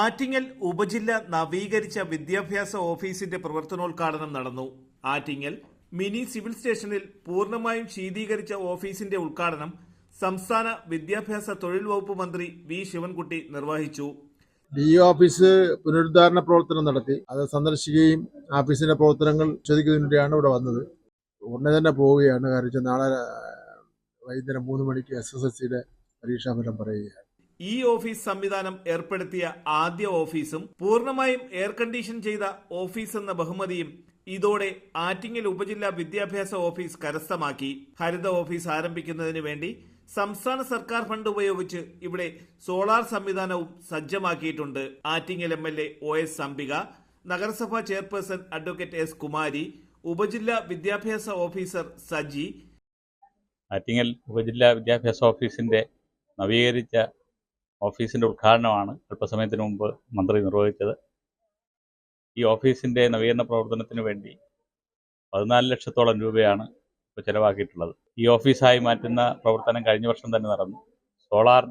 ആറ്റിങ്ങൽ ഉപജില്ല നവീകരിച്ച വിദ്യാഭ്യാസ ഓഫീസിന്റെ പ്രവർത്തനോദ്ഘാടനം നടന്നു. ആറ്റിങ്ങൽ മിനി സിവിൽ സ്റ്റേഷനിൽ പൂർണമായും ശീതീകരിച്ച ഓഫീസിന്റെ ഉദ്ഘാടനം സംസ്ഥാന വിദ്യാഭ്യാസ തൊഴിൽ വകുപ്പ് മന്ത്രി വി. ശിവൻകുട്ടി നിർവഹിച്ചു. ഡി ഓഫീസ് പുനരുദ്ധാരണ പ്രവർത്തനം നടത്തി. അത് സന്ദർശിക്കുകയും ഓഫീസിന്റെ പ്രവർത്തനങ്ങൾ ചോദിക്കുന്നതിനാണ് ഇവിടെ വന്നത്. ഉടനെ തന്നെ പോവുകയാണ്. കാരണം നാളെ വൈകുന്നേരം മൂന്ന് മണിക്ക് എസ് എസ് എസ് സിയുടെ പരീക്ഷാഫലം പറയുകയാണ്. ഈ ഓഫീസ് സംവിധാനം ഏർപ്പെടുത്തിയ ആദ്യ ഓഫീസും പൂർണമായും എയർ കണ്ടീഷൻ ചെയ്ത ഓഫീസ് എന്ന ബഹുമതിയും ഇതോടെ ആറ്റിങ്ങൽ ഉപജില്ലാ വിദ്യാഭ്യാസ ഓഫീസ് കരസ്ഥമാക്കി. ഹരിത ഓഫീസ് ആരംഭിക്കുന്നതിന് വേണ്ടി സംസ്ഥാന സർക്കാർ ഫണ്ട് ഉപയോഗിച്ച് ഇവിടെ സോളാർ സംവിധാനവും സജ്ജമാക്കിയിട്ടുണ്ട്. Attingal M L A O S Ambika നഗരസഭാ ചെയർപേഴ്സൺ അഡ്വക്കേറ്റ് എസ് കുമാരി ഉപജില്ലാ വിദ്യാഭ്യാസ ഓഫീസർ സജി. ആറ്റിങ്ങൽ ഉപജില്ലാ വിദ്യാഭ്യാസ ഓഫീസിന്റെ നവീകരിച്ച ഓഫീസിന്റെ ഉദ്ഘാടനമാണ്. അല്പസമയത്തിന് മുമ്പ് മന്ത്രി നിർവഹിച്ചത്. ഈ ഓഫീസിന്റെ നവീകരണ പ്രവർത്തനത്തിന് വേണ്ടി പതിനാല് ലക്ഷത്തോളം രൂപയാണ് ഇപ്പോൾ ചിലവാക്കിയിട്ടുള്ളത്. ഈ ഓഫീസായി മാറ്റുന്ന പ്രവർത്തനം കഴിഞ്ഞ വർഷം തന്നെ നടന്നു. സോളാർ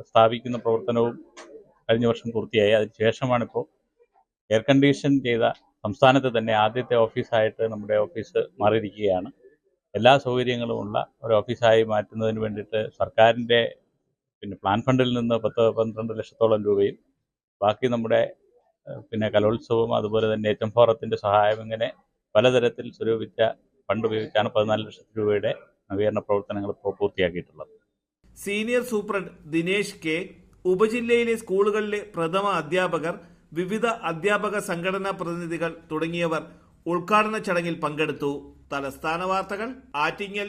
സ്ഥാപിക്കുന്ന പ്രവർത്തനവും കഴിഞ്ഞ വർഷം പൂർത്തിയായി. അതിനുശേഷമാണിപ്പോൾ എയർ കണ്ടീഷൻ ചെയ്ത സംസ്ഥാനത്തെ തന്നെ ആദ്യത്തെ ഓഫീസായിട്ട് നമ്മുടെ ഓഫീസ് മാറിയിരിക്കുകയാണ്. എല്ലാ സൗകര്യങ്ങളുമുള്ള ഒരു ഓഫീസായി മാറ്റുന്നതിന് വേണ്ടിയിട്ട് സർക്കാരിന്റെ പിന്നെ പ്ലാൻ ഫണ്ടിൽ നിന്ന് പത്ത് പന്ത്രണ്ട് ലക്ഷത്തോളം രൂപയും ബാക്കി നമ്മുടെ പിന്നെ കലോത്സവം അതുപോലെ തന്നെ എച്ച് എം ഫോറത്തിന്റെ സഹായം ഇങ്ങനെ പലതരത്തിൽ സ്വരൂപിച്ച ഫണ്ട് ഉപയോഗിച്ചാണ് പതിനാല് ലക്ഷം രൂപയുടെ നവീകരണ പ്രവർത്തനങ്ങൾ ഇപ്പോൾ പൂർത്തിയാക്കിയിട്ടുള്ളത്. സീനിയർ സൂപ്രണ്ട് ദിനേശ് കെ ഉപജില്ലയിലെ സ്കൂളുകളിലെ പ്രഥമ അധ്യാപകർ വിവിധ അധ്യാപക സംഘടനാ പ്രതിനിധികൾ തുടങ്ങിയവർ ഉദ്ഘാടന ചടങ്ങിൽ പങ്കെടുത്തു. തലസ്ഥാന വാർത്തകൾ ആറ്റിങ്ങൽ